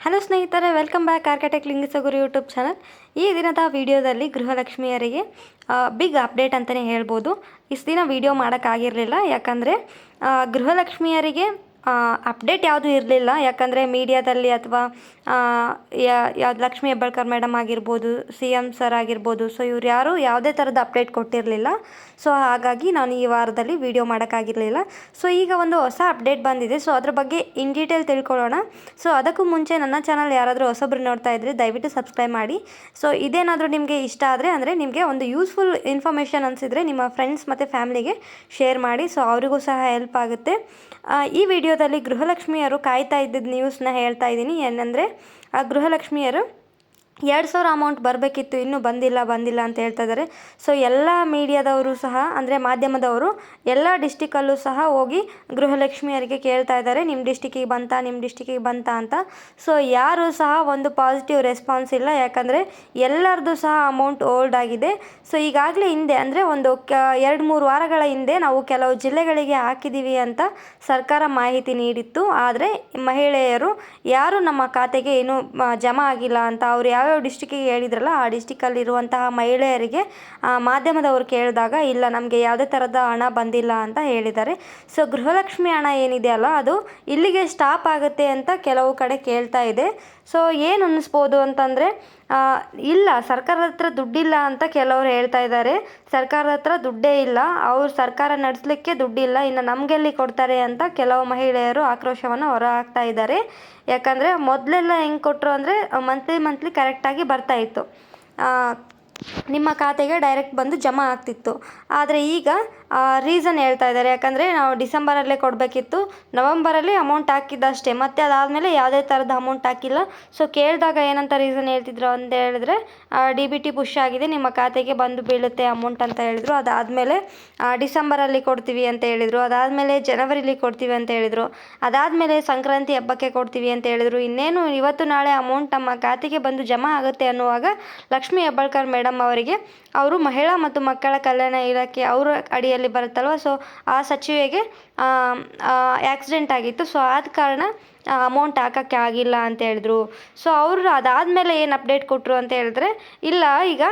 Hello ಸ್ನೇಹಿತರೆ welcome back architect Lingisaguru YouTube channel ಈ ದಿನದ ವಿಡಿಯೋದಲ್ಲಿ ಗೃಹಲಕ್ಷ್ಮಿಯರಿಗೆ ಬಿಗ್ ಅಪ್ಡೇಟ್ ಅಂತಲೇ ಹೇಳ್ಬೋದು. ಇಷ್ಟು ದಿನ ವಿಡಿಯೋ ಮಾಡೋಕ್ಕಾಗಿರಲಿಲ್ಲ ಯಾಕಂದರೆ ಗೃಹಲಕ್ಷ್ಮಿಯರಿಗೆ ಅಪ್ಡೇಟ್ ಯಾವುದೂ ಇರಲಿಲ್ಲ. ಯಾಕಂದರೆ ಮೀಡಿಯಾದಲ್ಲಿ ಅಥವಾ ಯಾವ್ದು ಲಕ್ಷ್ಮೀ ಹೆಬ್ಬಾಳ್ಕರ್ ಮೇಡಮ್ ಆಗಿರ್ಬೋದು ಸಿ ಎಂ ಸರ್ ಆಗಿರ್ಬೋದು ಸೊ ಇವ್ರು ಯಾರೂ ಯಾವುದೇ ಥರದ ಅಪ್ಡೇಟ್ ಕೊಟ್ಟಿರಲಿಲ್ಲ. ಸೊ ಹಾಗಾಗಿ ನಾನು ಈ ವಾರದಲ್ಲಿ ವಿಡಿಯೋ ಮಾಡೋಕ್ಕಾಗಿರಲಿಲ್ಲ. ಸೊ ಈಗ ಒಂದು ಹೊಸ ಅಪ್ಡೇಟ್ ಬಂದಿದೆ. ಸೊ ಅದ್ರ ಬಗ್ಗೆ ಇನ್ ಡೀಟೇಲ್ ತಿಳ್ಕೊಳ್ಳೋಣ. ಸೊ ಅದಕ್ಕೂ ಮುಂಚೆ ನನ್ನ ಚಾನಲ್ ಯಾರಾದರೂ ಹೊಸಬ್ರು ನೋಡ್ತಾ ಇದ್ದರೆ ದಯವಿಟ್ಟು ಸಬ್ಸ್ಕ್ರೈಬ್ ಮಾಡಿ. ಸೊ ಇದೇನಾದರೂ ನಿಮಗೆ ಇಷ್ಟ ಆದರೆ, ಅಂದರೆ ನಿಮಗೆ ಒಂದು ಯೂಸ್ಫುಲ್ ಇನ್ಫಾರ್ಮೇಷನ್ ಅನಿಸಿದರೆ ನಿಮ್ಮ ಫ್ರೆಂಡ್ಸ್ ಮತ್ತು ಫ್ಯಾಮ್ಲಿಗೆ ಶೇರ್ ಮಾಡಿ. ಸೊ ಅವರಿಗೂ ಸಹ ಹೆಲ್ಪ್ ಆಗುತ್ತೆ. ಈ ವಿಡಿಯೋದಲ್ಲಿ ಗೃಹಲಕ್ಷ್ಮಿಯರು ಕಾಯ್ತಾ ಇದ್ದಿದ್ದ ನ್ಯೂಸ್ನ ಹೇಳ್ತಾ ಇದ್ದೀನಿ. ಏನಂದರೆ ಆ ಗೃಹಲಕ್ಷ್ಮಿಯರು ಎರಡು ಸಾವಿರ ಅಮೌಂಟ್ ಬರಬೇಕಿತ್ತು, ಇನ್ನೂ ಬಂದಿಲ್ಲ ಬಂದಿಲ್ಲ ಅಂತ ಹೇಳ್ತಾ ಇದ್ದಾರೆ ಸೊ ಎಲ್ಲ ಮೀಡಿಯಾದವರು ಸಹ, ಅಂದರೆ ಮಾಧ್ಯಮದವರು, ಎಲ್ಲ ಡಿಸ್ಟಿಕಲ್ಲೂ ಸಹ ಹೋಗಿ ಗೃಹಲಕ್ಷ್ಮಿಯರಿಗೆ ಕೇಳ್ತಾ ಇದ್ದಾರೆ ನಿಮ್ಮ ಡಿಸ್ಟಿಕ್ಕಿಗೆ ಬಂತಾ ನಿಮ್ಮ ಡಿಸ್ಟಿಕ್ಕಿಗೆ ಬಂತಾ ಅಂತ. ಸೊ ಯಾರೂ ಸಹ ಒಂದು ಪಾಸಿಟಿವ್ ರೆಸ್ಪಾನ್ಸ್ ಇಲ್ಲ, ಯಾಕಂದರೆ ಎಲ್ಲರದ್ದು ಸಹ ಅಮೌಂಟ್ ಓಲ್ಡ್ ಆಗಿದೆ. ಸೊ ಈಗಾಗಲೇ ಹಿಂದೆ, ಅಂದರೆ ಒಂದು ಕ, ಎರಡು ಮೂರು ವಾರಗಳ ಹಿಂದೆ ನಾವು ಕೆಲವು ಜಿಲ್ಲೆಗಳಿಗೆ ಹಾಕಿದ್ದೀವಿ ಅಂತ ಸರ್ಕಾರ ಮಾಹಿತಿ ನೀಡಿತ್ತು. ಆದರೆ ಮಹಿಳೆಯರು ಯಾರು ನಮ್ಮ ಖಾತೆಗೆ ಏನು ಜಮಾ ಆಗಿಲ್ಲ ಅಂತ, ಅವ್ರು ಯಾವ ಯಾವ್ಯಾವ ಡಿಸ್ಟಿಕ್ಕಿಗೆ ಹೇಳಿದ್ರಲ್ಲ, ಆ ಡಿಸ್ಟಿಕ್ಕಲ್ಲಿರುವಂತಹ ಮಹಿಳೆಯರಿಗೆ ಮಾಧ್ಯಮದವರು ಕೇಳಿದಾಗ, ಇಲ್ಲ, ನಮಗೆ ಯಾವುದೇ ಥರದ ಹಣ ಬಂದಿಲ್ಲ ಅಂತ ಹೇಳಿದ್ದಾರೆ. ಸೊ ಗೃಹಲಕ್ಷ್ಮಿ ಹಣ ಏನಿದೆ ಅಲ್ಲ, ಅದು ಇಲ್ಲಿಗೆ ಸ್ಟಾಪ್ ಆಗುತ್ತೆ ಅಂತ ಕೆಲವು ಕಡೆ ಕೇಳ್ತಾ ಇದೆ. ಸೊ ಏನು ಅನ್ನಿಸ್ಬೋದು ಅಂತಂದರೆ ಇಲ್ಲ, ಸರ್ಕಾರದ ಹತ್ರ ದುಡ್ಡಿಲ್ಲ ಅಂತ ಕೆಲವರು ಹೇಳ್ತಾ ಇದ್ದಾರೆ. ಸರ್ಕಾರದ ಹತ್ರ ದುಡ್ಡೇ ಇಲ್ಲ, ಅವ್ರು ಸರ್ಕಾರ ನಡೆಸಲಿಕ್ಕೆ ದುಡ್ಡಿಲ್ಲ, ಇನ್ನು ನಮಗೆಲ್ಲಿ ಕೊಡ್ತಾರೆ ಅಂತ ಕೆಲವು ಮಹಿಳೆಯರು ಆಕ್ರೋಶವನ್ನು ಹೊರಹಾಕ್ತಾ ಇದ್ದಾರೆ. ಯಾಕಂದರೆ, ಮೊದಲೆಲ್ಲ ಹೆಂಗೆ ಕೊಟ್ಟರು ಅಂದರೆ ಮಂತ್ಲಿ ಮಂತ್ಲಿ ಕರೆಕ್ಟಾಗಿ ಬರ್ತಾಯಿತ್ತು ನಿಮ್ಮ ಖಾತೆಗೆ ಡೈರೆಕ್ಟ್ ಬಂದು ಜಮಾ ಆಗ್ತಿತ್ತು. ಆದರೆ ಈಗ ರೀಸನ್ ಹೇಳ್ತಾ ಇದ್ದಾರೆ. ಯಾಕಂದರೆ ನಾವು ಡಿಸೆಂಬರಲ್ಲೇ ಕೊಡಬೇಕಿತ್ತು. ನವಂಬರಲ್ಲಿ ಅಮೌಂಟ್ ಹಾಕಿದ್ದಷ್ಟೇ. ಮತ್ತು ಅದಾದಮೇಲೆ ಯಾವುದೇ ಥರದ ಅಮೌಂಟ್ ಹಾಕಿಲ್ಲ. ಸೊ ಕೇಳಿದಾಗ ಏನಂತ ರೀಸನ್ ಹೇಳ್ತಿದ್ರು ಅಂತ ಹೇಳಿದ್ರೆ ಡಿ ಬಿ ಟಿ ಪುಷ್ ಆಗಿದೆ. ನಿಮ್ಮ ಖಾತೆಗೆ ಬಂದು ಬೀಳುತ್ತೆ ಅಮೌಂಟ್ ಅಂತ ಹೇಳಿದ್ರು. ಅದಾದಮೇಲೆ ಡಿಸೆಂಬರಲ್ಲಿ ಕೊಡ್ತೀವಿ ಅಂತ ಹೇಳಿದರು. ಅದಾದಮೇಲೆ ಜನವರಿಲಿ ಕೊಡ್ತೀವಿ ಅಂತ ಹೇಳಿದರು. ಅದಾದಮೇಲೆ ಸಂಕ್ರಾಂತಿ ಹಬ್ಬಕ್ಕೆ ಕೊಡ್ತೀವಿ ಅಂತ ಹೇಳಿದರು. ಇನ್ನೇನು ಇವತ್ತು ನಾಳೆ ಅಮೌಂಟ್ ನಮ್ಮ ಖಾತೆಗೆ ಬಂದು ಜಮಾ ಆಗುತ್ತೆ ಅನ್ನುವಾಗ ಲಕ್ಷ್ಮೀ ಹೆಬ್ಬಾಳ್ಕರ್ ಮೇಡಮ್ ಅವರಿಗೆ, ಅವರು ಮಹಿಳಾ ಮತ್ತು ಮಕ್ಕಳ ಕಲ್ಯಾಣ ಇಲಾಖೆ ಅವರ ಅಡಿಯಲ್ಲಿ ಬರುತ್ತಲ್ವ? ಸೊ ಆ ಸಚಿವೆಗೆ ಆ್ಯಕ್ಸಿಡೆಂಟ್ ಆಗಿತ್ತು. ಸೊ ಆದ ಕಾರಣ ಅಮೌಂಟ್ ಹಾಕೋಕ್ಕೆ ಆಗಿಲ್ಲ ಅಂತ ಹೇಳಿದ್ರು. ಸೊ ಅವರು ಅದಾದಮೇಲೆ ಏನು ಅಪ್ಡೇಟ್ ಕೊಟ್ಟರು ಅಂತ ಹೇಳಿದ್ರೆ, ಇಲ್ಲ, ಈಗ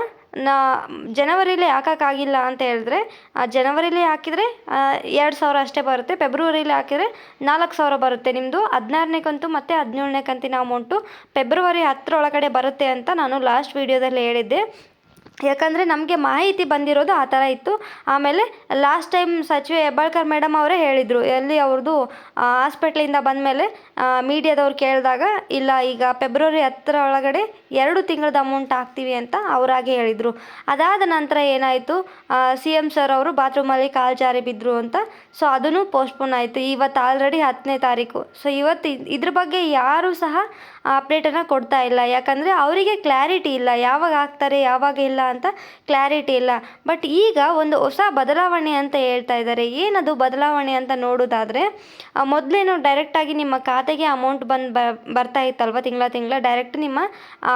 ನಾ, ಜನವರಿಲಿ ಹಾಕೋಕ್ಕಾಗಿಲ್ಲ ಅಂತ ಹೇಳಿದ್ರೆ ಜನವರಿಲಿ ಹಾಕಿದರೆ ಎರಡು ಸಾವಿರ ಅಷ್ಟೇ ಬರುತ್ತೆ. ಫೆಬ್ರವರಿಲಿ ಹಾಕಿದರೆ ನಾಲ್ಕು ಸಾವಿರ ಬರುತ್ತೆ ನಿಮ್ಮದು ಹದಿನಾರನೇ ಕಂತು ಮತ್ತು ಹದಿನೇಳನೇ ಕಂತಿನ ಅಮೌಂಟು ಫೆಬ್ರವರಿ ಹತ್ತರೊಳಗಡೆ ಬರುತ್ತೆ ಅಂತ ನಾನು ಲಾಸ್ಟ್ ವೀಡಿಯೋದಲ್ಲಿ ಹೇಳಿದ್ದೆ. ಯಾಕಂದರೆ ನಮಗೆ ಮಾಹಿತಿ ಬಂದಿರೋದು ಆ ಥರ ಇತ್ತು. ಆಮೇಲೆ ಲಾಸ್ಟ್ ಟೈಮ್ ಸಚಿವೆ ಹೆಬ್ಬಾಳ್ಕರ್ ಮೇಡಮ್ ಅವರೇ ಹೇಳಿದರು, ಎಲ್ಲಿ ಅವ್ರದ್ದು ಬಂದ ಮೇಲೆ ಮೀಡಿಯಾದವ್ರು ಕೇಳಿದಾಗ, ಇಲ್ಲ, ಈಗ ಫೆಬ್ರವರಿ ಹತ್ತರ ಒಳಗಡೆ ಎರಡು ತಿಂಗಳದ ಅಮೌಂಟ್ ಹಾಕ್ತೀವಿ ಅಂತ ಅವರಾಗೆ ಹೇಳಿದರು. ಅದಾದ ನಂತರ ಏನಾಯಿತು ಸಿ ಎಂ ಸರ್ ಅವರು ಬಾತ್ರೂಮಲ್ಲಿ ಕಾಲು ಜಾರಿ ಬಿದ್ದರು ಅಂತ ಸೊ ಅದನ್ನು ಪೋಸ್ಟ್ಪೋನ್ ಆಯಿತು. ಇವತ್ತು ಆಲ್ರೆಡಿ ಹತ್ತನೇ ತಾರೀಕು. ಸೊ ಇವತ್ತು ಇದ್ರ ಬಗ್ಗೆ ಯಾರೂ ಸಹ ಅಪ್ಡೇಟನ್ನು ಕೊಡ್ತಾ ಇಲ್ಲ. ಯಾಕಂದರೆ ಅವರಿಗೆ ಕ್ಲಾರಿಟಿ ಇಲ್ಲ. ಯಾವಾಗ ಹಾಕ್ತಾರೆ ಯಾವಾಗ ಇಲ್ಲ ಅಂತ ಕ್ಲಾರಿಟಿ ಇಲ್ಲ. ಬಟ್ ಈಗ ಒಂದು ಹೊಸ ಬದಲಾವಣೆ ಅಂತ ಹೇಳ್ತಾ ಇದ್ದಾರೆ. ಏನದು ಬದಲಾವಣೆ ಅಂತ ನೋಡೋದಾದರೆ ಮೊದಲೇನು ಡೈರೆಕ್ಟಾಗಿ ನಿಮ್ಮ ಖಾತೆಗೆ ಅಮೌಂಟ್ ಬಂದು ಬರ್ತಾ ಇತ್ತಲ್ವ ತಿಂಗಳ ತಿಂಗಳ? ಡೈರೆಕ್ಟ್ ನಿಮ್ಮ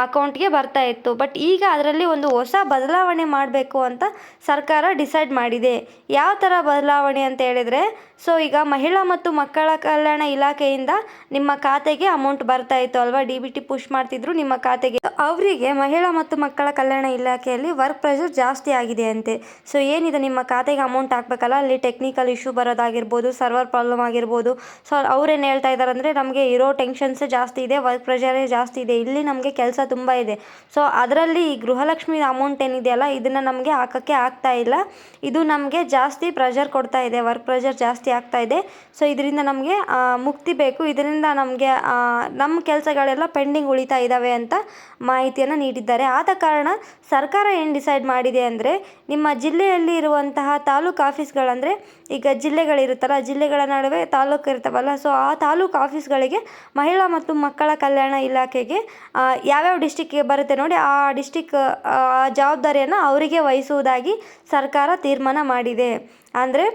ಅಕೌಂಟ್ಗೆ ಬರ್ತಾ ಇತ್ತು. ಬಟ್ ಈಗ ಅದರಲ್ಲಿ ಒಂದು ಹೊಸ ಬದಲಾವಣೆ ಮಾಡಬೇಕು ಅಂತ ಸರ್ಕಾರ ಡಿಸೈಡ್ ಮಾಡಿದೆ. ಯಾವ ಥರ ಬದಲಾವಣೆ ಅಂತ ಹೇಳಿದರೆ ಸೊ ಈಗ ಮಹಿಳಾ ಮತ್ತು ಮಕ್ಕಳ ಕಲ್ಯಾಣ ಇಲಾಖೆಯಿಂದ ನಿಮ್ಮ ಖಾತೆಗೆ ಅಮೌಂಟ್ ಬರ್ತಾ ಇತ್ತು ಅಲ್ವಾ? ಡಿ ಬಿ ಟಿ ಪುಷ್ ಮಾಡ್ತಿದ್ರು ನಿಮ್ಮ ಖಾತೆಗೆ. ಅವರಿಗೆ ಮಹಿಳಾ ಮತ್ತು ಮಕ್ಕಳ ಕಲ್ಯಾಣ ಇಲಾಖೆಯಲ್ಲಿ ವರ್ಕ್ ಪ್ರೆಷರ್ ಜಾಸ್ತಿ ಆಗಿದೆ ಅಂತೆ ಸೊ ಏನಿದೆ? ನಿಮ್ಮ ಖಾತೆಗೆ ಅಮೌಂಟ್ ಹಾಕ್ಬೇಕಲ್ಲ? ಅಲ್ಲಿ ಟೆಕ್ನಿಕಲ್ ಇಶ್ಯೂ ಬರೋದಾಗಿರ್ಬೋದು, ಸರ್ವರ್ ಪ್ರಾಬ್ಲಮ್ ಆಗಿರ್ಬೋದು. ಸೊ ಅವ್ರೇನು ಹೇಳ್ತಾ ಇದ್ದಾರೆ ಅಂದರೆ, ನಮಗೆ ಇರೋ ಟೆನ್ಷನ್ಸೇ ಜಾಸ್ತಿ ಇದೆ, ವರ್ಕ್ ಪ್ರೆಷರೇ ಜಾಸ್ತಿ ಇದೆ. ಇಲ್ಲಿ ನಮಗೆ ಕೆಲಸ ತುಂಬ ಇದೆ. ಸೊ ಅದರಲ್ಲಿ ಈ ಗೃಹಲಕ್ಷ್ಮಿ ಅಮೌಂಟ್ ಏನಿದೆಯಲ್ಲ, ಇದನ್ನು ನಮಗೆ ಹಾಕೋಕ್ಕೆ ಆಗ್ತಾ ಇಲ್ಲ. ಇದು ನಮಗೆ ಜಾಸ್ತಿ ಪ್ರೆಷರ್ ಕೊಡ್ತಾ ಇದೆ, ವರ್ಕ್ ಪ್ರೆಷರ್ ಜಾಸ್ತಿ ಆಗ್ತಾ ಇದೆ. ಸೊ ಇದರಿಂದ ನಮಗೆ ಮುಕ್ತಿ ಬೇಕು. ಇದರಿಂದ ನಮಗೆ ನಮ್ಮ ಕೆಲಸಗಳೆಲ್ಲ ಪೆಂಡಿಂಗ್ ಉಳಿತಾ ಇದ್ದಾವೆ ಅಂತ ಮಾಹಿತಿಯನ್ನು ನೀಡಿದ್ದಾರೆ. ಆದ ಕಾರಣ ಸರ್ಕಾರ ಏನು ಡಿಸೈಡ್ ಮಾಡಿದೆ ಅಂದರೆ ನಿಮ್ಮ ಜಿಲ್ಲೆಯಲ್ಲಿ ಇರುವಂತಹ ತಾಲೂಕು ಆಫೀಸ್ಗಳಂದರೆ ಈಗ ಜಿಲ್ಲೆಗಳಿರುತ್ತಲ್ಲ, ಜಿಲ್ಲೆಗಳ ನಡುವೆ ತಾಲೂಕು ಇರ್ತವಲ್ಲ ಸೊ ಆ ತಾಲೂಕು ಆಫೀಸ್ಗಳಿಗೆ ಮಹಿಳಾ ಮತ್ತು ಮಕ್ಕಳ ಕಲ್ಯಾಣ ಇಲಾಖೆಗೆ ಯಾವ್ಯಾವ ಡಿಸ್ಟಿಕ್ಗೆ ಬರುತ್ತೆ ನೋಡಿ, ಆ ಡಿಸ್ಟಿಕ್ ಜವಾಬ್ದಾರಿಯನ್ನು ಅವರಿಗೆ ವಹಿಸುವುದಾಗಿ ಸರ್ಕಾರ ತೀರ್ಮಾನ ಮಾಡಿದೆ. ಅಂದರೆ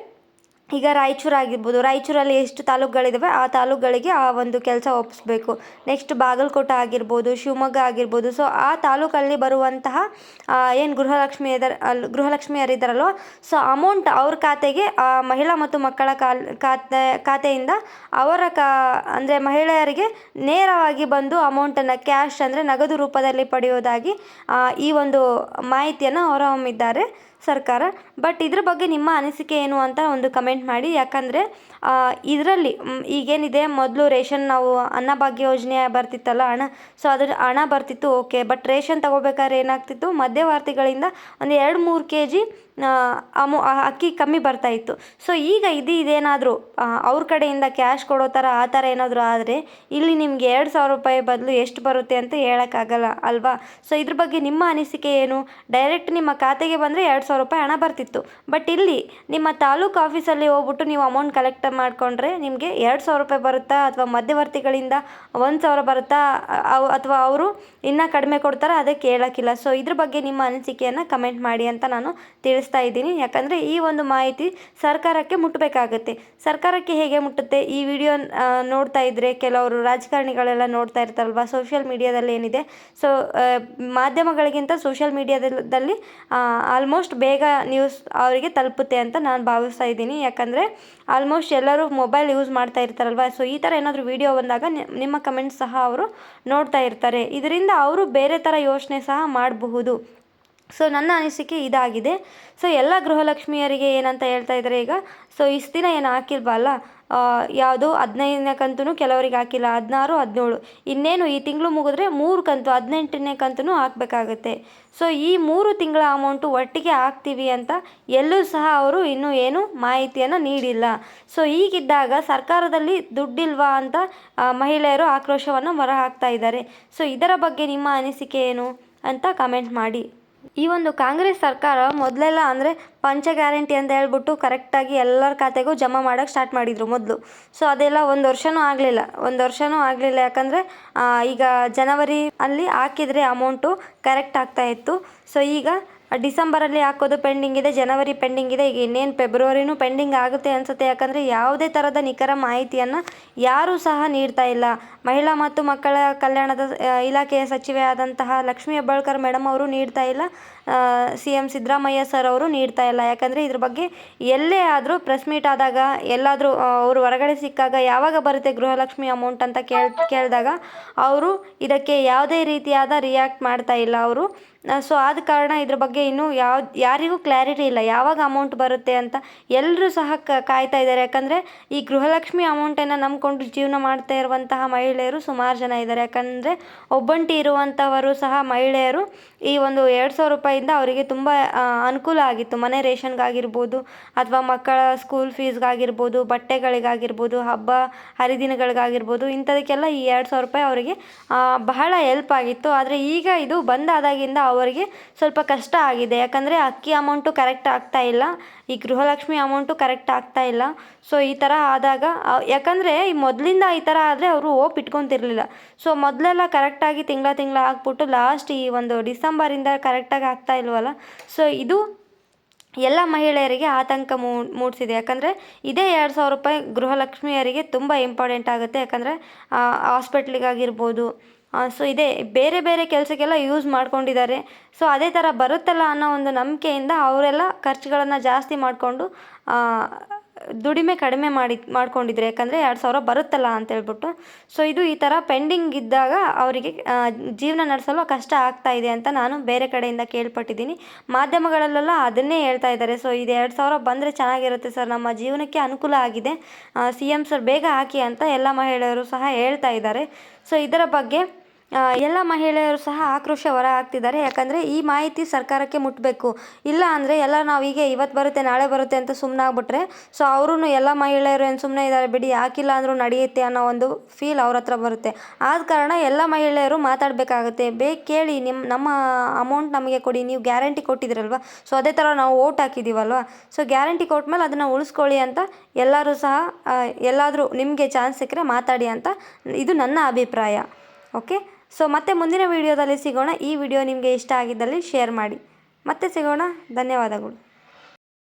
ಈಗ ರಾಯಚೂರು ಆಗಿರ್ಬೋದು. ರಾಯಚೂರಲ್ಲಿ ಎಷ್ಟು ತಾಲೂಕುಗಳಿದಾವೆ, ಆ ತಾಲೂಕುಗಳಿಗೆ ಆ ಒಂದು ಕೆಲಸ ಒಪ್ಪಿಸ್ಬೇಕು ನೆಕ್ಸ್ಟ್ ಬಾಗಲಕೋಟೆ ಆಗಿರ್ಬೋದು, ಶಿವಮೊಗ್ಗ ಆಗಿರ್ಬೋದು. ಸೊ ಆ ತಾಲೂಕಲ್ಲಿ ಬರುವಂತಹ ಏನು ಗೃಹಲಕ್ಷ್ಮಿ ಇದರ ಅಲ್ಲಿ ಗೃಹಲಕ್ಷ್ಮಿಯರಿದ್ದಾರಲ್ವ ಸೊ ಅಮೌಂಟ್ ಅವ್ರ ಖಾತೆಗೆ, ಆ ಮಹಿಳಾ ಮತ್ತು ಮಕ್ಕಳ ಕಾಲ್, ಖಾತೆ, ಖಾತೆಯಿಂದ ಅವರ ಕಾ, ಅಂದರೆ ಮಹಿಳೆಯರಿಗೆ ನೇರವಾಗಿ ಬಂದು ಅಮೌಂಟನ್ನು ಕ್ಯಾಶ್ ಅಂದರೆ ನಗದು ರೂಪದಲ್ಲಿ ಪಡೆಯೋದಾಗಿ ಈ ಒಂದು ಮಾಹಿತಿಯನ್ನು ಹೊರಹೊಮ್ಮಿದ್ದಾರೆ. ಸರ್ಕಾರ. ಬಟ್ ಇದ್ರ ಬಗ್ಗೆ ನಿಮ್ಮ ಅನಿಸಿಕೆ ಏನು ಅಂತ ಒಂದು ಕಮೆಂಟ್ ಮಾಡಿ. ಯಾಕಂದರೆ ಇದರಲ್ಲಿ ಈಗೇನಿದೆ, ಮೊದಲು ರೇಷನ್ ನಾವು ಅನ್ನಭಾಗ್ಯ ಯೋಜನೆ ಬರ್ತಿತ್ತಲ್ಲ ಹಣ. ಸೊ ಅದ್ರ ಹಣ ಬರ್ತಿತ್ತು ಓಕೆ ಬಟ್ ರೇಷನ್ ತಗೋಬೇಕಾದ್ರೆ ಏನಾಗ್ತಿತ್ತು? ಮಧ್ಯವರ್ತಿಗಳಿಂದ ಒಂದು ಎರಡು ಮೂರು ಕೆ ಜಿ ಅಮೌ ಅಕ್ಕಿ ಕಮ್ಮಿ ಬರ್ತಾ ಇತ್ತು. ಸೊ ಈಗ ಇದು ಇದೇನಾದರೂ ಅವ್ರ ಕಡೆಯಿಂದ ಕ್ಯಾಶ್ ಕೊಡೋ ಥರ ಆ ಥರ ಏನಾದರೂ ಆದರೆ, ಇಲ್ಲಿ ನಿಮಗೆ ಎರಡು ಸಾವಿರ ರೂಪಾಯಿ ಬದಲು ಎಷ್ಟು ಬರುತ್ತೆ ಅಂತ ಹೇಳೋಕ್ಕಾಗಲ್ಲ, ಅಲ್ವಾ? ಸೊ ಇದ್ರ ಬಗ್ಗೆ ನಿಮ್ಮ ಅನಿಸಿಕೆ ಏನು? ಡೈರೆಕ್ಟ್ ನಿಮ್ಮ ಖಾತೆಗೆ ಬಂದರೆ ಎರಡು ಸಾವಿರ ರೂಪಾಯಿ ಹಣ ಬರ್ತಿತ್ತು. ಬಟ್ ಇಲ್ಲಿ ನಿಮ್ಮ ತಾಲೂಕು ಆಫೀಸಲ್ಲಿ ಹೋಗ್ಬಿಟ್ಟು ನೀವು ಅಮೌಂಟ್ ಕಲೆಕ್ಟ್ ಮಾಡಿಕೊಂಡ್ರೆ ನಿಮಗೆ ಎರಡು ಸಾವಿರ ರೂಪಾಯಿ ಬರುತ್ತಾ, ಅಥವಾ ಮಧ್ಯವರ್ತಿಗಳಿಂದ ಒಂದು ಸಾವಿರ ಬರುತ್ತಾ ಅಥವಾ ಅವರು ಇನ್ನೂ ಕಡಿಮೆ ಕೊಡ್ತಾರಾ ಅದಕ್ಕೆ ಹೇಳೋಕ್ಕಿಲ್ಲ ಸೊ ಇದ್ರ ಬಗ್ಗೆ ನಿಮ್ಮ ಅನಿಸಿಕೆಯನ್ನು ಕಮೆಂಟ್ ಮಾಡಿ ಅಂತ ನಾನು ತಿಳಿಸ್ತಾ ಇದ್ದೀನಿ. ಯಾಕಂದರೆ ಈ ಒಂದು ಮಾಹಿತಿ ಸರ್ಕಾರಕ್ಕೆ ಮುಟ್ಟಬೇಕಾಗತ್ತೆ ಸರ್ಕಾರಕ್ಕೆ ಹೇಗೆ ಮುಟ್ಟುತ್ತೆ? ಈ ವಿಡಿಯೋ ನೋಡ್ತಾ ಇದ್ದರೆ ಕೆಲವರು ರಾಜಕಾರಣಿಗಳೆಲ್ಲ ನೋಡ್ತಾ ಇರ್ತಾರಲ್ವ? ಸೋಷಿಯಲ್ ಮೀಡಿಯಾದಲ್ಲಿ ಏನಿದೆ? ಸೊ ಮಾಧ್ಯಮಗಳಿಗಿಂತ ಸೋಷಿಯಲ್ ಮೀಡಿಯಾದಲ್ಲಿ ಆಲ್ಮೋಸ್ಟ್ ಬೇಗ ನ್ಯೂಸ್ ಅವರಿಗೆ ತಲುಪುತ್ತೆ ಅಂತ ನಾನು ಭಾವಿಸ್ತಾ ಇದ್ದೀನಿ. ಯಾಕಂದರೆ ಆಲ್ಮೋಸ್ಟ್ ಎಲ್ಲರೂ ಮೊಬೈಲ್ ಯೂಸ್ ಮಾಡ್ತಾ ಇರ್ತಾರಲ್ವ? ಸೊ ಈ ಥರ ಏನಾದರೂ ವಿಡಿಯೋ ಬಂದಾಗ ನಿಮ್ಮ ಕಮೆಂಟ್ಸ್ ಸಹ ಅವರು ನೋಡ್ತಾ ಇರ್ತಾರೆ. ಇದರಿಂದ ಅವರು ಬೇರೆ ಥರ ಯೋಚನೆ ಸಹ ಮಾಡಬಹುದು. ಸೊ ನನ್ನ ಅನಿಸಿಕೆ ಇದಾಗಿದೆ. ಸೊ ಎಲ್ಲ ಗೃಹಲಕ್ಷ್ಮಿಯರಿಗೆ ಏನಂತ ಹೇಳ್ತಾ ಇದ್ದಾರೆ ಈಗ ಸೊ ಇಷ್ಟು ದಿನ ಏನು ಹಾಕಿಲ್ವಲ್ಲ ಯಾವುದು ಹದಿನೈದನೇ ಕಂತು ಕೆಲವರಿಗೆ ಹಾಕಿಲ್ಲ. ಹದಿನಾರು, ಹದಿನೇಳು. ಇನ್ನೇನು ಈ ತಿಂಗಳು ಮುಗಿದ್ರೆ ಮೂರು ಕಂತು, ಹದಿನೆಂಟನೇ ಕಂತು ಹಾಕಬೇಕಾಗತ್ತೆ. ಸೊ ಈ ಮೂರು ತಿಂಗಳ ಅಮೌಂಟು ಒಟ್ಟಿಗೆ ಹಾಕ್ತೀವಿ ಅಂತ ಎಲ್ಲೂ ಸಹ ಅವರು ಇನ್ನೂ ಏನು ಮಾಹಿತಿಯನ್ನು ನೀಡಿಲ್ಲ. ಸೊ ಹೀಗಿದ್ದಾಗ ಸರ್ಕಾರದಲ್ಲಿ ದುಡ್ಡಿಲ್ವಾ ಅಂತ ಮಹಿಳೆಯರು ಆಕ್ರೋಶವನ್ನು ಹೊರಹಾಕ್ತಾ ಇದ್ದಾರೆ. ಸೊ ಇದರ ಬಗ್ಗೆ ನಿಮ್ಮ ಅನಿಸಿಕೆ ಏನು ಅಂತ ಕಮೆಂಟ್ ಮಾಡಿ. ಈ ಒಂದು ಕಾಂಗ್ರೆಸ್ ಸರ್ಕಾರ ಮೊದಲೆಲ್ಲ ಅಂದರೆ ಪಂಚ ಗ್ಯಾರಂಟಿ ಅಂತ ಹೇಳ್ಬಿಟ್ಟು ಕರೆಕ್ಟಾಗಿ ಎಲ್ಲರ ಖಾತೆಗೂ ಜಮಾ ಮಾಡೋಕ್ಕೆ ಸ್ಟಾರ್ಟ್ ಮಾಡಿದರು ಮೊದಲು. ಸೊ ಅದೆಲ್ಲ ಒಂದು ವರ್ಷವೂ ಆಗಲಿಲ್ಲ. ಒಂದು ವರ್ಷವೂ ಆಗಲಿಲ್ಲ ಯಾಕಂದರೆ ಈಗ ಜನವರಿ ಅಲ್ಲಿ ಹಾಕಿದರೆ ಅಮೌಂಟು ಕರೆಕ್ಟ್ ಆಗ್ತಾ ಇತ್ತು. ಸೊ ಈಗ ಡಿಸೆಂಬರಲ್ಲಿ ಹಾಕೋದು ಪೆಂಡಿಂಗ್ ಇದೆ, ಜನವರಿ ಪೆಂಡಿಂಗ್ ಇದೆ, ಈಗ ಇನ್ನೇನು ಫೆಬ್ರವರಿನೂ ಪೆಂಡಿಂಗ್ ಆಗುತ್ತೆ ಅನಿಸುತ್ತೆ. ಯಾಕಂದರೆ ಯಾವುದೇ ಥರದ ನಿಖರ ಮಾಹಿತಿಯನ್ನು ಯಾರೂ ಸಹ ನೀಡ್ತಾ ಇಲ್ಲ. ಮಹಿಳಾ ಮತ್ತು ಮಕ್ಕಳ ಕಲ್ಯಾಣದ ಇಲಾಖೆಯ ಸಚಿವೆ ಆದಂತಹ ಲಕ್ಷ್ಮೀ ಹೆಬ್ಬಾಳ್ಕರ್ ಮೇಡಮ್ ಅವರು ನೀಡ್ತಾ ಇಲ್ಲ. ಸಿ ಎಂ ಸಿದ್ದರಾಮಯ್ಯ ಸರ್ ಅವರು ನೀಡ್ತಾ ಇಲ್ಲ. ಯಾಕಂದರೆ ಇದ್ರ ಬಗ್ಗೆ ಎಲ್ಲೇ ಆದರೂ ಪ್ರೆಸ್ ಮೀಟ್ ಆದಾಗ, ಎಲ್ಲಾದರೂ ಅವರು ಹೊರಗಡೆ ಸಿಕ್ಕಾಗ ಯಾವಾಗ ಬರುತ್ತೆ ಗೃಹಲಕ್ಷ್ಮಿ ಅಮೌಂಟ್ ಅಂತ ಕೇಳ್, ಕೇಳಿದಾಗ ಅವರು ಇದಕ್ಕೆ ಯಾವುದೇ ರೀತಿಯಾದ ರಿಯಾಕ್ಟ್ ಮಾಡ್ತಾ ಇಲ್ಲ ಅವರು. ಸೊ ಆದ ಕಾರಣ ಇದ್ರ ಬಗ್ಗೆ ಇನ್ನೂ ಯಾವ, ಯಾರಿಗೂ ಕ್ಲಾರಿಟಿ ಇಲ್ಲ. ಯಾವಾಗ ಅಮೌಂಟ್ ಬರುತ್ತೆ ಅಂತ ಎಲ್ಲರೂ ಸಹ ಕಾಯ್ತಾ ಇದ್ದಾರೆ. ಯಾಕಂದರೆ ಈ ಗೃಹಲಕ್ಷ್ಮಿ ಅಮೌಂಟನ್ನು ನಂಬಿಕೊಂಡು ಜೀವನ ಮಾಡ್ತಾ ಇರುವಂತಹ ಮಹಿಳೆಯರು ಸುಮಾರು ಜನ ಇದ್ದಾರೆ. ಯಾಕಂದರೆ ಒಬ್ಬಂಟಿ ಇರುವಂಥವರು ಸಹ ಮಹಿಳೆಯರು ಈ ಒಂದು ಎರಡು ಸಾವಿರ ರೂಪಾಯಿಂದ ಅವರಿಗೆ ತುಂಬ ಅನುಕೂಲ ಆಗಿತ್ತು. ಮನೆ ರೇಷನ್ಗಾಗಿರ್ಬೋದು ಅಥವಾ ಮಕ್ಕಳ ಸ್ಕೂಲ್ ಫೀಸ್ಗಾಗಿರ್ಬೋದು ಬಟ್ಟೆಗಳಿಗಾಗಿರ್ಬೋದು, ಹಬ್ಬ, ಹರಿದಿನಗಳಿಗಾಗಿರ್ಬೋದು, ಇಂಥದಕ್ಕೆಲ್ಲ ಈ ಎರಡು ಸಾವಿರ ರೂಪಾಯಿ ಅವರಿಗೆ ಬಹಳ ಹೆಲ್ಪ್ ಆಗಿತ್ತು. ಆದರೆ ಈಗ ಇದು ಬಂದಾದಾಗಿಂದ ಅವರಿಗೆ ಸ್ವಲ್ಪ ಕಷ್ಟ ಆಗಿದೆ. ಯಾಕಂದರೆ ಅಕ್ಕಿ ಅಮೌಂಟು ಕರೆಕ್ಟ್ ಆಗ್ತಾ ಇಲ್ಲ. ಈ ಗೃಹಲಕ್ಷ್ಮಿ ಅಮೌಂಟು ಕರೆಕ್ಟ್ ಆಗ್ತಾ ಇಲ್ಲ. ಸೊ ಈ ಥರ ಆದಾಗ ಯಾಕಂದರೆ ಈ ಮೊದಲಿಂದ ಈ ಥರ ಆದರೆ ಅವರು ಓಪ್ ಇಟ್ಕೊತಿರ್ಲಿಲ್ಲ. ಸೊ ಮೊದಲೆಲ್ಲ ಕರೆಕ್ಟಾಗಿ ತಿಂಗಳ ತಿಂಗಳ ಹಾಕ್ಬಿಟ್ಟು ಲಾಸ್ಟ್ ಈ ಒಂದು ಡಿಸೆಂಬರಿಂದ ಕರೆಕ್ಟಾಗಿ ಆಗ್ತಾ ಇಲ್ವಲ್ಲ? ಸೊ ಇದು ಎಲ್ಲ ಮಹಿಳೆಯರಿಗೆ ಆತಂಕ ಮೂಡಿಸಿದೆ. ಯಾಕಂದರೆ ಇದೇ ಎರಡು ಸಾವಿರ ರೂಪಾಯಿ ಗೃಹಲಕ್ಷ್ಮಿಯರಿಗೆ ತುಂಬ ಇಂಪಾರ್ಟೆಂಟ್ ಆಗುತ್ತೆ. ಯಾಕಂದರೆ ಹಾಸ್ಪಿಟ್ಲಿಗಾಗಿರ್ಬೋದು ಸೊ ಇದೇ ಬೇರೆ ಬೇರೆ ಕೆಲಸಕ್ಕೆಲ್ಲ ಯೂಸ್ ಮಾಡ್ಕೊಂಡಿದ್ದಾರೆ. ಸೊ ಅದೇ ಥರ ಬರುತ್ತಲ್ಲ ಅನ್ನೋ ಒಂದು ನಂಬಿಕೆಯಿಂದ ಅವರೆಲ್ಲ ಖರ್ಚುಗಳನ್ನು ಜಾಸ್ತಿ ಮಾಡಿಕೊಂಡು ದುಡಿಮೆ ಕಡಿಮೆ ಮಾಡಿ, ಮಾಡ್ಕೊಂಡಿದ್ರು. ಯಾಕಂದರೆ ಎರಡು ಸಾವಿರ ಬರುತ್ತಲ್ಲ ಅಂತೇಳ್ಬಿಟ್ಟು ಸೊ ಇದು ಈ ಥರ ಪೆಂಡಿಂಗ್ ಇದ್ದಾಗ ಅವರಿಗೆ ಜೀವನ ನಡೆಸಲು ಕಷ್ಟ ಆಗ್ತಾ ಇದೆ ಅಂತ ನಾನು ಬೇರೆ ಕಡೆಯಿಂದ ಕೇಳ್ಪಟ್ಟಿದ್ದೀನಿ. ಮಾಧ್ಯಮಗಳಲ್ಲೆಲ್ಲ ಅದನ್ನೇ ಹೇಳ್ತಾ ಇದ್ದಾರೆ. ಸೊ ಇದು ಎರಡು ಸಾವಿರ ಬಂದರೆ ಚೆನ್ನಾಗಿರುತ್ತೆ ಸರ್. ನಮ್ಮ ಜೀವನಕ್ಕೆ ಅನುಕೂಲ ಆಗಿದೆ. ಸಿ ಎಂ ಸರ್ ಬೇಗ ಹಾಕಿ ಅಂತ ಎಲ್ಲ ಮಹಿಳೆಯರು ಸಹ ಹೇಳ್ತಾ ಇದ್ದಾರೆ. ಸೊ ಇದರ ಬಗ್ಗೆ ಎಲ್ಲ ಮಹಿಳೆಯರು ಸಹ ಆಕ್ರೋಶ ಹೊರ ಹಾಕ್ತಿದ್ದಾರೆ ಯಾಕಂದರೆ ಈ ಮಾಹಿತಿ ಸರ್ಕಾರಕ್ಕೆ ಮುಟ್ಟಬೇಕು ಇಲ್ಲ ಅಂದರೆ ಎಲ್ಲ ನಾವು ಹೀಗೆ ಇವತ್ತು ಬರುತ್ತೆ, ನಾಳೆ ಬರುತ್ತೆ ಅಂತ ಸುಮ್ಮನಾಗ್ಬಿಟ್ರೆ ಸೊ ಅವರು ಎಲ್ಲ ಮಹಿಳೆಯರು ಏನು ಸುಮ್ಮನೆ ಇದ್ದಾರೆ ಬಿಡಿ ಹಾಕಿಲ್ಲ ಅಂದರೂ ನಡೆಯುತ್ತೆ ಅನ್ನೋ ಒಂದು ಫೀಲ್ ಅವ್ರ ಹತ್ರ ಬರುತ್ತೆ. ಆದ ಕಾರಣ ಎಲ್ಲ ಮಹಿಳೆಯರು ಮಾತಾಡಬೇಕಾಗುತ್ತೆ. ಬೇಗ ಕೇಳಿ ನಿಮ್ಮ ನಮ್ಮ ಅಮೌಂಟ್ ನಮಗೆ ಕೊಡಿ, ನೀವು ಗ್ಯಾರಂಟಿ ಕೊಟ್ಟಿದ್ದೀರಲ್ವ ಸೊ ಅದೇ ಥರ ನಾವು ಓಟ್ ಹಾಕಿದ್ದೀವಲ್ವ ಸೊ ಗ್ಯಾರಂಟಿ ಕೊಟ್ಮೇಲೆ ಅದನ್ನು ಉಳಿಸ್ಕೊಳ್ಳಿ ಅಂತ ಎಲ್ಲರೂ ಸಹ ಎಲ್ಲಾದರೂ ನಿಮಗೆ ಚಾನ್ಸ್ ಸಿಕ್ಕರೆ ಮಾತಾಡಿ ಅಂತ ಇದು ನನ್ನ ಅಭಿಪ್ರಾಯ. ಓಕೆ ಸೊ ಮತ್ತೆ ಮುಂದಿನ ವಿಡಿಯೋದಲ್ಲಿ ಸಿಗೋಣ. ಈ ವಿಡಿಯೋ ನಿಮಗೆ ಇಷ್ಟ ಆಗಿದ್ದಲ್ಲಿ ಶೇರ್ ಮಾಡಿ. ಮತ್ತೆ ಸಿಗೋಣ. ಧನ್ಯವಾದಗಳು.